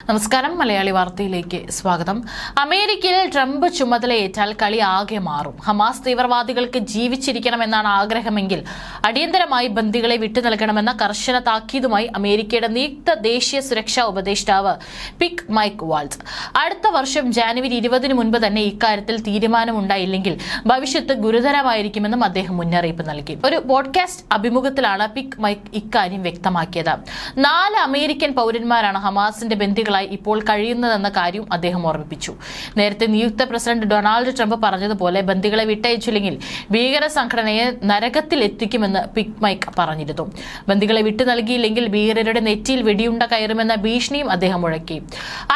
നമസ്കാരം. മലയാളി വാർത്തയിലേക്ക് സ്വാഗതം. അമേരിക്കയിൽ ട്രംപ് ചുമതലയേറ്റാൽ കളി ആകെ മാറും. ഹമാസ് തീവ്രവാദികൾക്ക് ജീവിച്ചിരിക്കണമെന്നാണ് ആഗ്രഹമെങ്കിൽ അടിയന്തരമായി ബന്ദികളെ വിട്ടു നൽകണമെന്ന കർശന താക്കീതുമായി അമേരിക്കയുടെ നിയുക്ത ദേശീയ സുരക്ഷാ ഉപദേഷ്ടാവ് പിക് മൈക്ക് വാൾസ് അടുത്ത വർഷം ജാനുവരി ഇരുപതിന് മുൻപ് തന്നെ ഇക്കാര്യത്തിൽ തീരുമാനമുണ്ടായില്ലെങ്കിൽ ഭവിഷ്യത്ത് ഗുരുതരമായിരിക്കുമെന്നും അദ്ദേഹം മുന്നറിയിപ്പ് നൽകി. ഒരു പോഡ്കാസ്റ്റ് അഭിമുഖത്തിലാണ് പിക് മൈക്ക് ഇക്കാര്യം വ്യക്തമാക്കിയത്. നാല് അമേരിക്കൻ പൗരന്മാരാണ് ഹമാസിന്റെ ബന്ദികളായി ഇപ്പോൾ കഴിയുന്നതെന്ന കാര്യം അദ്ദേഹം ഓർമ്മിപ്പിച്ചു. നേരത്തെ നിയുക്ത പ്രസിഡന്റ് ഡൊണാൾഡ് ട്രംപ് പറഞ്ഞതുപോലെ ബന്ദികളെ വിട്ടയച്ചില്ലെങ്കിൽ ഭീകര സംഘടനയെ നരകത്തിൽ എത്തിക്കുമെന്ന് പിക് മൈക്ക് പറഞ്ഞിരുന്നു. ബന്ദികളെ വിട്ടു നൽകിയില്ലെങ്കിൽ ഭീകരരുടെ നെറ്റിയിൽ വെടിയുണ്ട കയറുമെന്ന ഭീഷണിയും അദ്ദേഹം മുഴക്കി.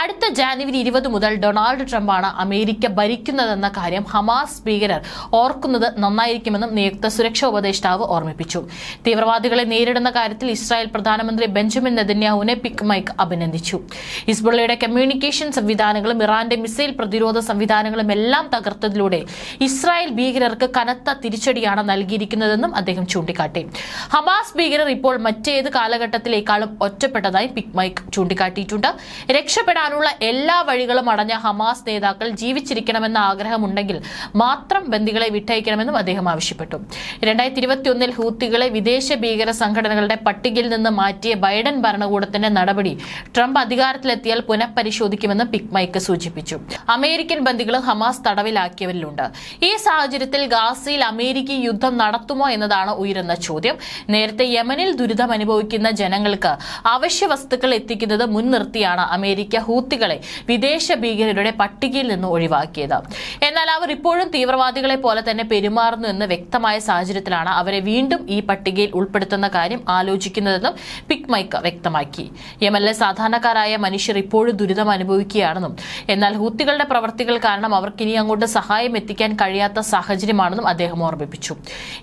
അടുത്ത ജാനുവരി ഇരുപത് മുതൽ ഡൊണാൾഡ് ട്രംപാണ് അമേരിക്ക ഭരിക്കുന്നതെന്ന കാര്യം ഹമാസ് ഭീകരർ ഓർക്കുന്നത് നന്നായിരിക്കുമെന്നും നിയുക്ത സുരക്ഷാ ഉപദേഷ്ടാവ് ഓർമ്മിപ്പിച്ചു. തീവ്രവാദികളെ നേരിടുന്ന കാര്യത്തിൽ ഇസ്രായേൽ പ്രധാനമന്ത്രി ബെഞ്ചമിൻ നെതന്യാഹുവിനെ പിക് മൈക്ക് അഭിനന്ദിച്ചു. ഹിസ്ബുള്ളയുടെ കമ്മ്യൂണിക്കേഷൻ സംവിധാനങ്ങളും ഇറാന്റെ മിസൈൽ പ്രതിരോധ സംവിധാനങ്ങളും എല്ലാം തകർത്തതിലൂടെ ഇസ്രായേൽ ഭീകരർക്ക് കനത്ത തിരിച്ചടിയാണ് നൽകിയിരിക്കുന്നതെന്നും അദ്ദേഹം ചൂണ്ടിക്കാട്ടി. ഹമാസ് ഭീകരർ ഇപ്പോൾ മറ്റേത് കാലഘട്ടത്തിലേക്കാളും ഒറ്റപ്പെട്ടതായി പിക് മൈക്ക് ചൂണ്ടിക്കാട്ടിയിട്ടുണ്ട്. രക്ഷപ്പെടാനുള്ള എല്ലാ വഴികളും അടഞ്ഞ ഹമാസ് നേതാക്കൾ ജീവിച്ചിരിക്കണമെന്ന ആഗ്രഹമുണ്ടെങ്കിൽ മാത്രം ബന്ദികളെ വിട്ടയക്കണമെന്നും അദ്ദേഹം ആവശ്യപ്പെട്ടു. രണ്ടായിരത്തി ഇരുപത്തിയൊന്നിൽ ഹൂത്തികളെ വിദേശ ഭീകര സംഘടനകളുടെ പട്ടികയിൽ നിന്ന് മാറ്റിയ ബൈഡൻ ഭരണകൂടത്തിന്റെ നടപടി ട്രംപ് അധികാരത്തിലെത്തിയാൽ പുനഃപരിശോധിക്കുമെന്ന് പിക് മൈക്ക് സൂചിപ്പിച്ചു. അമേരിക്കൻ ബന്ദികൾ ഹമാസ് തടവിലാക്കിയവരിലുണ്ട്. ഈ സാഹചര്യത്തിൽ ഗാസയിൽ അമേരിക്ക യുദ്ധം നടത്തുമോ എന്നതാണ് ഉയരുന്ന ചോദ്യം. നേരത്തെ യമനിൽ ദുരിതം അനുഭവിക്കുന്ന ജനങ്ങൾക്ക് അവശ്യ വസ്തുക്കൾ എത്തിക്കുന്നത് മുൻനിർത്തിയാണ് അമേരിക്ക ഹൂത്തികളെ വിദേശ ഭീകരരുടെ പട്ടികയിൽ നിന്ന് ഒഴിവാക്കിയത്. എന്നാൽ അവർ ഇപ്പോഴും തീവ്രവാദികളെ പോലെ തന്നെ പെരുമാറുന്നു എന്ന് വ്യക്തമായ സാഹചര്യത്തിലാണ് അവരെ വീണ്ടും ഈ പട്ടികയിൽ ഉൾപ്പെടുത്തുന്ന കാര്യം ആലോചിക്കുന്നതെന്നും പിക് മൈക്ക് വ്യക്തമാക്കി. യമനിലെ സാധാരണക്കാരായ മനുഷ്യർ ഇപ്പോഴും ദുരിതം അനുഭവിക്കുകയാണെന്നും എന്നാൽ ഹൂത്തികളുടെ പ്രവർത്തികൾ കാരണം അവർക്ക് ഇനി അങ്ങോട്ട് സഹായം എത്തിക്കാൻ കഴിയാത്ത സാഹചര്യമാണെന്നും അദ്ദേഹം ഓർമ്മിപ്പിച്ചു.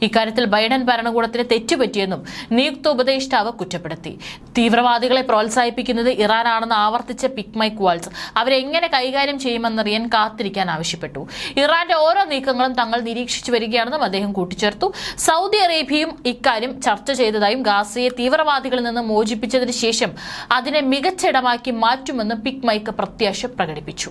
ഇക്കാര്യത്തിൽ ബൈഡൻ ഭരണകൂടത്തിന് തെറ്റുപറ്റിയെന്നും നിയുക്ത ഉപദേഷ്ടാവ് കുറ്റപ്പെടുത്തി. തീവ്രവാദികളെ പ്രോത്സാഹിപ്പിക്കുന്നത് ഇറാനാണെന്ന് ആവർത്തിച്ച പിക് മൈക്ക് വാൾസ് അവരെങ്ങനെ കൈകാര്യം ചെയ്യുമെന്നറിയാൻ കാത്തിരിക്കാൻ ആവശ്യപ്പെട്ടു. ഇറാന്റെ ഓരോ നീക്കങ്ങളും തങ്ങൾ നിരീക്ഷിച്ചു വരികയാണെന്നും അദ്ദേഹം കൂട്ടിച്ചേർത്തു. സൗദി അറേബ്യയും ഇക്കാര്യം ചർച്ച ചെയ്തതായും ഗാസയെ തീവ്രവാദികളിൽ നിന്ന് മോചിപ്പിച്ചതിന് ശേഷം അതിനെ മികച്ച ഇടമാക്കി മാറ്റുമെന്ന് പിക് മൈക്ക് പ്രത്യാശ പ്രകടിപ്പിച്ചു